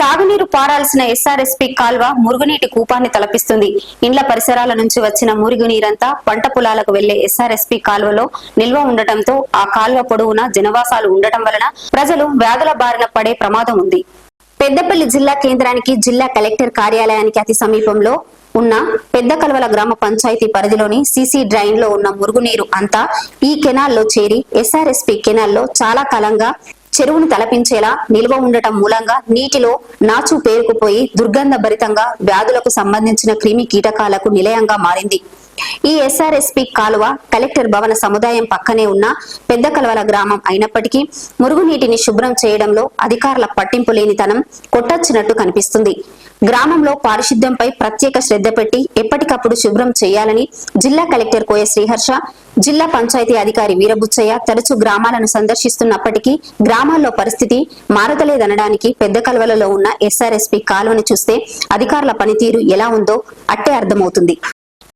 సాగునీరు పారాల్సిన ఎస్ఆర్ఎస్పీ కాల్వ మురుగునీటి కూపాన్ని తలపిస్తుంది. ఇండ్ల పరిసరాల నుంచి వచ్చిన మురుగునీరంతా పంట పొలాలకు వెళ్ళే ఎస్ఆర్ఎస్పీ కాల్వలో నిల్వ ఉండటంతో ఆ కాల్వ పొడవునా జనవాసాలు ఉండటం వలన ప్రజలు వ్యాధుల బారిన పడే ప్రమాదం ఉంది. పెద్దపల్లి జిల్లా కేంద్రానికి జిల్లా కలెక్టర్ కార్యాలయానికి అతి సమీపంలో ఉన్న పెద్ద కలవల గ్రామ పంచాయతీ పరిధిలోని సీసీ డ్రైన్లో ఉన్న మురుగునీరు అంతా ఈ కెనాల్లో చేరి ఎస్ఆర్ఎస్పీ కెనాల్లో చాలా కాలంగా చెరువును తలపించేలా నిల్వ ఉండటం మూలంగా నీటిలో నాచు పేరుకుపోయి దుర్గంధ భరితంగా వ్యాధులకు సంబంధించిన క్రిమి కీటకాలకు నిలయంగా మారింది. ఈ ఎస్ఆర్ఎస్పి కాలువ కలెక్టర్ భవన సముదాయం పక్కనే ఉన్న పెద్ద కలవల గ్రామం అయినప్పటికీ మురుగునీటిని శుభ్రం చేయడంలో అధికారుల పట్టింపు లేనితనం కొట్టొచ్చినట్టు కనిపిస్తుంది. గ్రామంలో పారిశుద్ధ్యంపై ప్రత్యేక శ్రద్ధ పెట్టి ఎప్పటికప్పుడు శుభ్రం చేయాలని జిల్లా కలెక్టర్ కోయ శ్రీహర్ష జిల్లా పంచాయతీ అధికారి వీరబుచ్చయ్య తరచూ గ్రామాలను సందర్శిస్తున్నప్పటికీ గ్రామాల్లో పరిస్థితి మారతలేదనడానికి పెద్ద కలవలలో ఉన్న ఎస్ఆర్ఎస్పీ కాలువని చూస్తే అధికారుల పనితీరు ఎలా ఉందో అట్టే అర్థమవుతుంది.